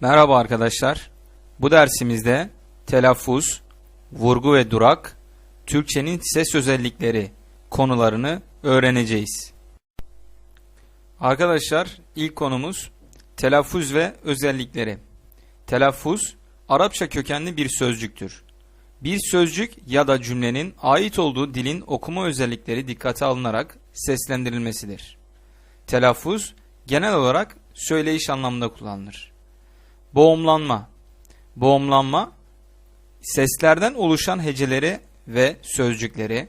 Merhaba arkadaşlar. Bu dersimizde telaffuz, vurgu ve durak, Türkçenin ses özellikleri konularını öğreneceğiz. Arkadaşlar ilk konumuz telaffuz ve özellikleri. Telaffuz, Arapça kökenli bir sözcüktür. Bir sözcük ya da cümlenin ait olduğu dilin okuma özellikleri dikkate alınarak seslendirilmesidir. Telaffuz, genel olarak söyleyiş anlamında kullanılır. Boğumlanma. Boğumlanma, seslerden oluşan heceleri ve sözcükleri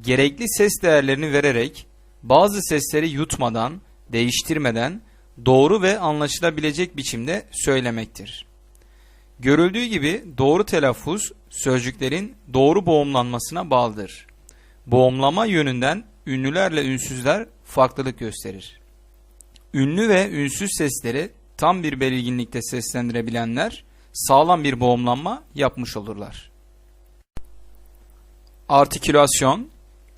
gerekli ses değerlerini vererek bazı sesleri yutmadan, değiştirmeden doğru ve anlaşılabilecek biçimde söylemektir. Görüldüğü gibi doğru telaffuz sözcüklerin doğru boğumlanmasına bağlıdır. Boğumlama yönünden ünlülerle ünsüzler farklılık gösterir. Ünlü ve ünsüz sesleri tam bir belirginlikte seslendirebilenler sağlam bir boğumlanma yapmış olurlar. Artikülasyon,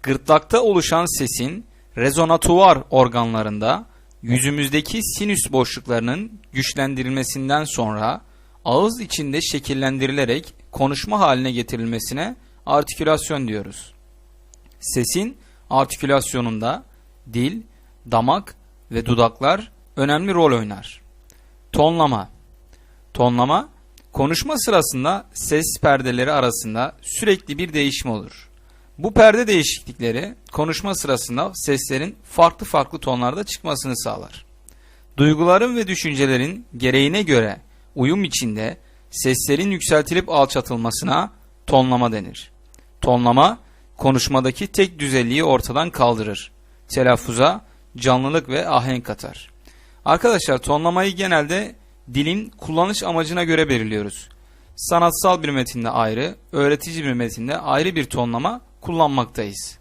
gırtlakta oluşan sesin rezonatuvar organlarında yüzümüzdeki sinüs boşluklarının güçlendirilmesinden sonra ağız içinde şekillendirilerek konuşma haline getirilmesine artikülasyon diyoruz. Sesin artikülasyonunda dil, damak ve dudaklar önemli rol oynar. Tonlama Tonlama, konuşma sırasında ses perdeleri arasında sürekli bir değişim olur. Bu perde değişiklikleri konuşma sırasında seslerin farklı farklı tonlarda çıkmasını sağlar. Duyguların ve düşüncelerin gereğine göre uyum içinde seslerin yükseltilip alçatılmasına tonlama denir. Tonlama, konuşmadaki tek düzelliği ortadan kaldırır. Telaffuza canlılık ve ahenk katar. Arkadaşlar tonlamayı genelde dilin kullanış amacına göre belirliyoruz. Sanatsal bir metinde ayrı, öğretici bir metinde ayrı bir tonlama kullanmaktayız.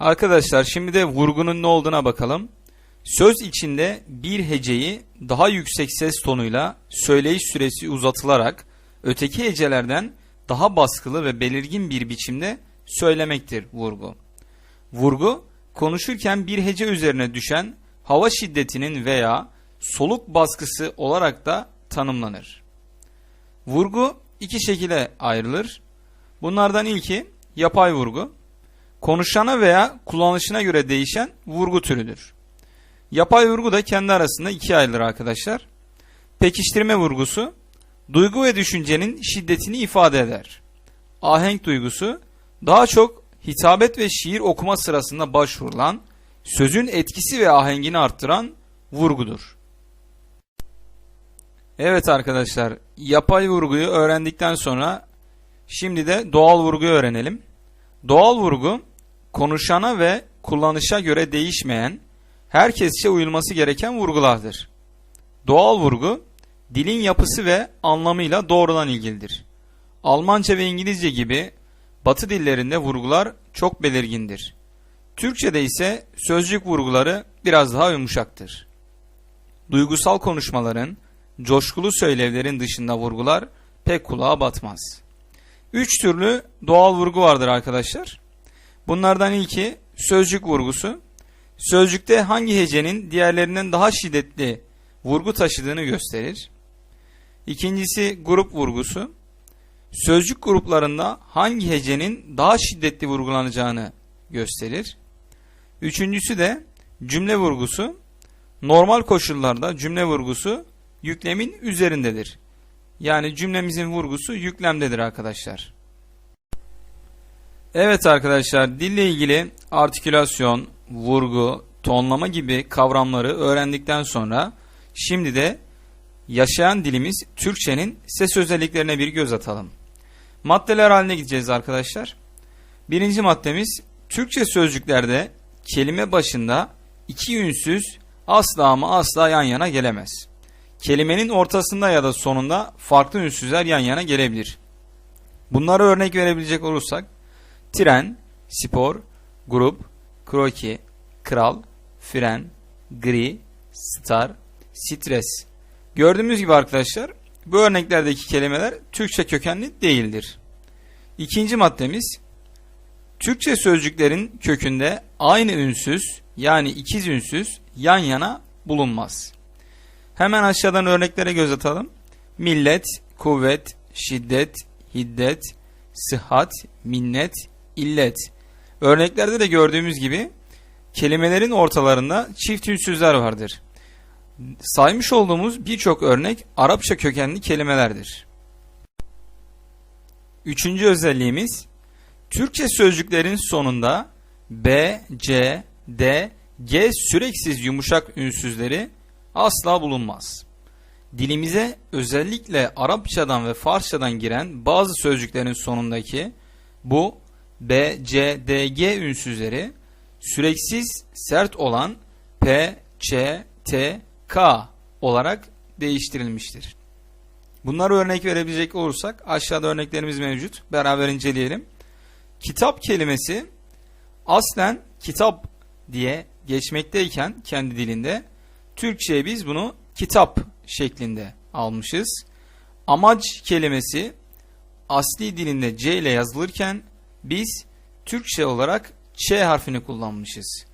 Arkadaşlar şimdi de vurgunun ne olduğuna bakalım. Söz içinde bir heceyi daha yüksek ses tonuyla söyleyiş süresi uzatılarak öteki hecelerden daha baskılı ve belirgin bir biçimde söylemektir vurgu. Vurgu konuşurken bir hece üzerine düşen hava şiddetinin veya soluk baskısı olarak da tanımlanır. Vurgu iki şekilde ayrılır. Bunlardan ilki yapay vurgu. Konuşana veya kullanışına göre değişen vurgu türüdür. Yapay vurgu da kendi arasında ikiye ayrılır arkadaşlar. Pekiştirme vurgusu duygu ve düşüncenin şiddetini ifade eder. Ahenk duygusu daha çok hitabet ve şiir okuma sırasında başvurulan sözün etkisi ve ahengini arttıran vurgudur. Evet arkadaşlar yapay vurguyu öğrendikten sonra şimdi de doğal vurguyu öğrenelim. Doğal vurgu konuşana ve kullanışa göre değişmeyen herkesçe uyulması gereken vurgulardır. Doğal vurgu dilin yapısı ve anlamıyla doğrudan ilgilidir. Almanca ve İngilizce gibi batı dillerinde vurgular çok belirgindir. Türkçe'de ise sözcük vurguları biraz daha yumuşaktır. Duygusal konuşmaların, coşkulu söylevlerin dışında vurgular pek kulağa batmaz. Üç türlü doğal vurgu vardır arkadaşlar. Bunlardan ilki sözcük vurgusu. Sözcükte hangi hecenin diğerlerinden daha şiddetli vurgu taşıdığını gösterir. İkincisi grup vurgusu. Sözcük gruplarında hangi hecenin daha şiddetli vurgulanacağını gösterir. Üçüncüsü de cümle vurgusu. Normal koşullarda cümle vurgusu yüklemin üzerindedir. Yani cümlemizin vurgusu yüklemdedir arkadaşlar. Evet arkadaşlar dille ilgili artikülasyon, vurgu, tonlama gibi kavramları öğrendikten sonra şimdi de yaşayan dilimiz Türkçenin ses özelliklerine bir göz atalım. Maddeler haline gideceğiz arkadaşlar. Birinci maddemiz Türkçe sözcüklerde kelime başında iki ünsüz asla ama asla yan yana gelemez. Kelimenin ortasında ya da sonunda farklı ünsüzler yan yana gelebilir. Bunlara örnek verebilecek olursak tren, spor, grup, kroki, kral, fren, gri, star, stres. Gördüğümüz gibi arkadaşlar bu örneklerdeki kelimeler Türkçe kökenli değildir. İkinci maddemiz Türkçe sözcüklerin kökünde aynı ünsüz yani ikiz ünsüz yan yana bulunmaz. Hemen aşağıdan örneklere göz atalım. Millet, kuvvet, şiddet, hiddet, sıhhat, minnet, illet. Örneklerde de gördüğümüz gibi kelimelerin ortalarında çift ünsüzler vardır. Saymış olduğumuz birçok örnek Arapça kökenli kelimelerdir. Üçüncü özelliğimiz Türkçe sözcüklerin sonunda B, C, D, G süreksiz yumuşak ünsüzleri asla bulunmaz. Dilimize özellikle Arapçadan ve Farsçadan giren bazı sözcüklerin sonundaki bu B, C, D, G ünsüzleri süreksiz sert olan P, Ç, T, K olarak değiştirilmiştir. Bunlara örnek verebilecek olursak aşağıda örneklerimiz mevcut. Beraber inceleyelim. Kitap kelimesi aslen kitap diye geçmekteyken kendi dilinde Türkçe'ye biz bunu kitap şeklinde almışız. Amaç kelimesi asli dilinde C ile yazılırken biz Türkçe olarak Ç harfini kullanmışız.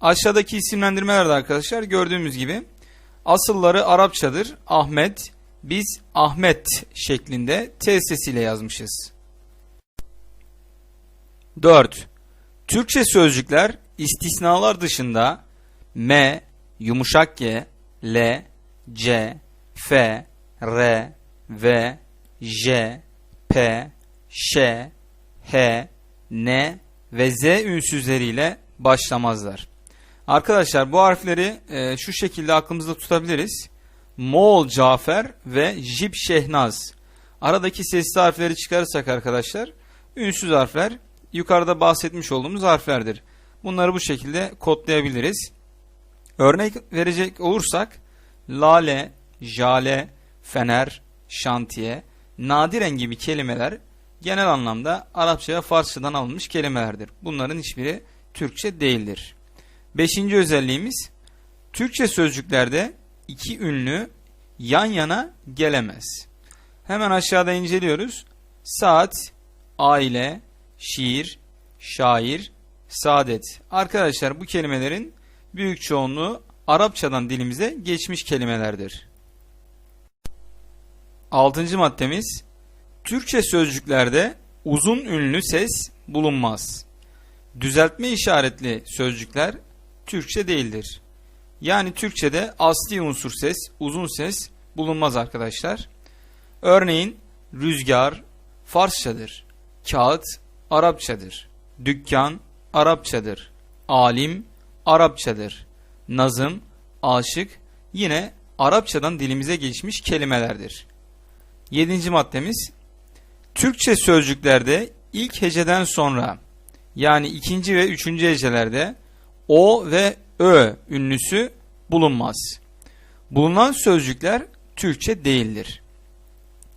Aşağıdaki isimlendirmelerde arkadaşlar gördüğümüz gibi asılları Arapçadır. Ahmet, biz Ahmet şeklinde T sesiyle yazmışız. 4. Türkçe sözcükler istisnalar dışında M, yumuşak G, L, C, F, R, V, J, P, Ş, H, N ve Z ünsüzleriyle başlamazlar. Arkadaşlar bu harfleri e, şu şekilde aklımızda tutabiliriz. Moğol Cafer ve Jip Şehnaz. Aradaki sesli harfleri çıkarırsak arkadaşlar ünsüz harfler yukarıda bahsetmiş olduğumuz harflerdir. Bunları bu şekilde kodlayabiliriz. Örnek verecek olursak lale, jale, fener, şantiye, nadiren gibi kelimeler genel anlamda Arapçaya Farsçadan alınmış kelimelerdir. Bunların hiçbiri Türkçe değildir. Beşinci özelliğimiz Türkçe sözcüklerde iki ünlü yan yana gelemez. Hemen aşağıda inceliyoruz. Saat, aile, şiir, şair, saadet. Arkadaşlar bu kelimelerin büyük çoğunluğu Arapçadan dilimize geçmiş kelimelerdir. Altıncı maddemiz Türkçe sözcüklerde uzun ünlü ses bulunmaz. Düzeltme işaretli sözcükler Türkçe değildir. Yani Türkçe'de asli unsur ses, uzun ses bulunmaz arkadaşlar. Örneğin rüzgar Farsçadır. Kağıt Arapçadır. Dükkan Arapçadır. Alim Arapçadır. Nazım, aşık yine Arapçadan dilimize geçmiş kelimelerdir. Yedinci maddemiz Türkçe sözcüklerde ilk heceden sonra yani ikinci ve üçüncü hecelerde o ve ö ünlüsü bulunmaz. Bulunan sözcükler Türkçe değildir.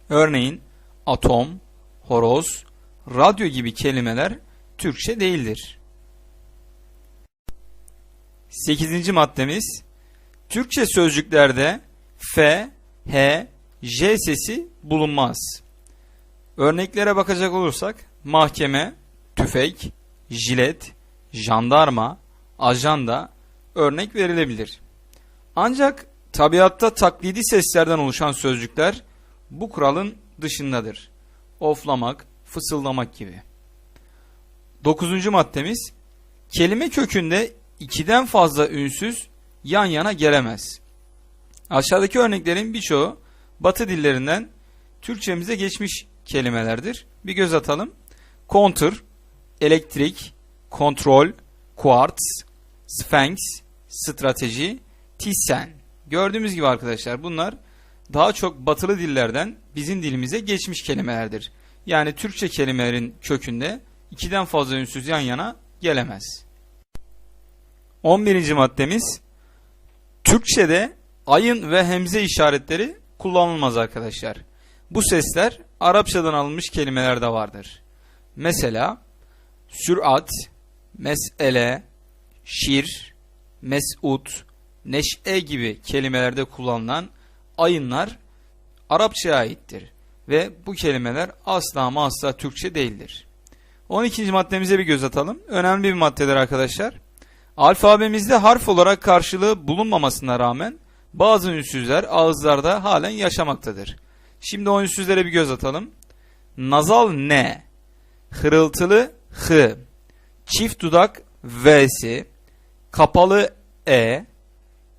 Örneğin atom, horoz, radyo gibi kelimeler Türkçe değildir. 8. maddemiz Türkçe sözcüklerde F, H, J sesi bulunmaz. Örneklere bakacak olursak mahkeme, tüfek, jilet, jandarma, ajanda örnek verilebilir. Ancak tabiatta taklidi seslerden oluşan sözcükler bu kuralın dışındadır. Oflamak, fısıldamak gibi. Dokuzuncu maddemiz kelime kökünde ikiden fazla ünsüz yan yana gelemez. Aşağıdaki örneklerin birçoğu batı dillerinden Türkçemize geçmiş kelimelerdir. Bir göz atalım. Counter, elektrik, kontrol, quartz, sphinx, strateji, tissen. Gördüğümüz gibi arkadaşlar bunlar daha çok batılı dillerden bizim dilimize geçmiş kelimelerdir. Yani Türkçe kelimelerin kökünde ikiden fazla ünsüz yan yana gelemez. 11. maddemiz Türkçe'de ayın ve hemze işaretleri kullanılmaz arkadaşlar. Bu sesler Arapçadan alınmış kelimelerde vardır. Mesela sürat, mesele, şir, mesut, neş'e gibi kelimelerde kullanılan ayınlar Arapçaya aittir ve bu kelimeler asla ama asla Türkçe değildir. 12. maddemize bir göz atalım. Önemli bir maddedir arkadaşlar. Alfabemizde harf olarak karşılığı bulunmamasına rağmen Bazı ünsüzler ağızlarda halen yaşamaktadır. Şimdi o ünsüzlere bir göz atalım. Nazal ne? Hırıltılı hı. Çift dudak v'si. Kapalı e.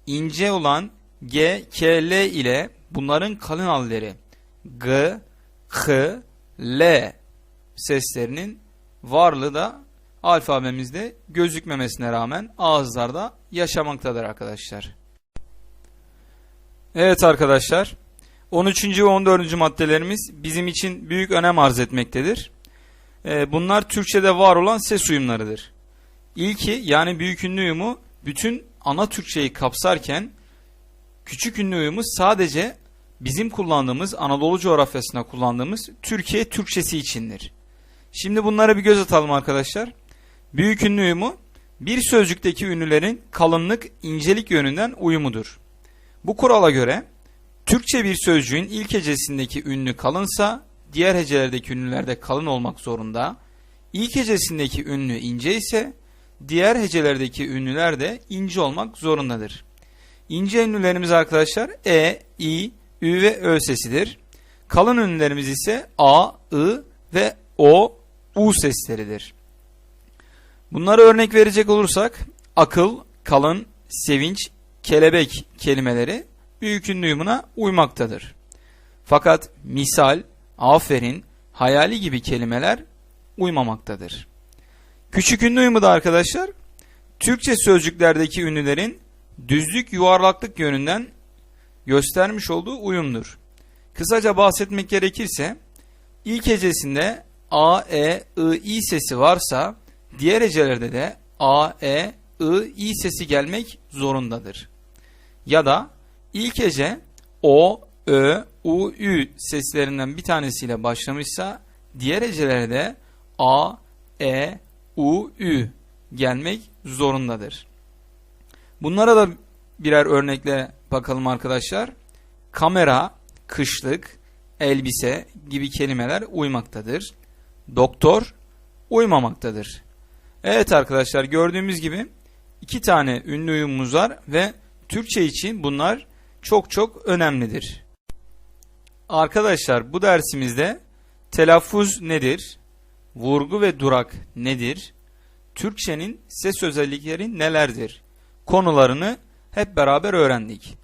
ince olan g, k, l ile bunların kalın halleri g, h, l seslerinin varlığı da alfabemizde gözükmemesine rağmen ağızlarda yaşamaktadır arkadaşlar. Evet arkadaşlar 13. ve 14. maddelerimiz bizim için büyük önem arz etmektedir. Ee, Bunlar Türkçe'de var olan ses uyumlarıdır. İlki yani büyük ünlü uyumu bütün ana Türkçeyi kapsarken küçük ünlü uyumu sadece bizim kullandığımız Anadolu coğrafyasında kullandığımız Türkiye Türkçesi içindir. Şimdi bunlara bir göz atalım arkadaşlar. Büyük ünlü uyumu bir sözcükteki ünlülerin kalınlık, incelik yönünden uyumudur. Bu kurala göre Türkçe bir sözcüğün ilk hecesindeki ünlü kalınsa diğer hecelerdeki ünlüler de kalın olmak zorunda. İlk hecesindeki ünlü ince ise diğer hecelerdeki ünlüler de ince olmak zorundadır. İnce ünlülerimiz arkadaşlar e, i, ü ve ö sesidir. Kalın ünlülerimiz ise a, i ve o, u sesleridir. Bunlara örnek verecek olursak akıl, kalın, sevinç, kelebek kelimeleri büyük ünlü uyumuna uymaktadır. Fakat misal, aferin, hayali gibi kelimeler uymamaktadır. Küçük ünlü uyumu da arkadaşlar Türkçe sözcüklerdeki ünlülerin düzlük yuvarlaklık yönünden göstermiş olduğu uyumdur. Kısaca bahsetmek gerekirse ilk hecesinde A, E, I, I sesi varsa diğer hecelerde de A, E, I, I sesi gelmek zorundadır. Ya da ilk hece O, Ö, U, Ü seslerinden bir tanesiyle başlamışsa diğer hecelerde A, E, U, Ü gelmek zorundadır. Bunlara da birer örnekle bakalım arkadaşlar. Kamera, kışlık, elbise gibi kelimeler uymaktadır. Doktor uymamaktadır. Evet arkadaşlar gördüğümüz gibi iki tane ünlü uyumumuz var ve Türkçe için bunlar çok çok önemlidir. Arkadaşlar bu dersimizde telaffuz nedir? Vurgu ve durak nedir? Türkçenin ses özellikleri nelerdir? Konularını hep beraber öğrendik.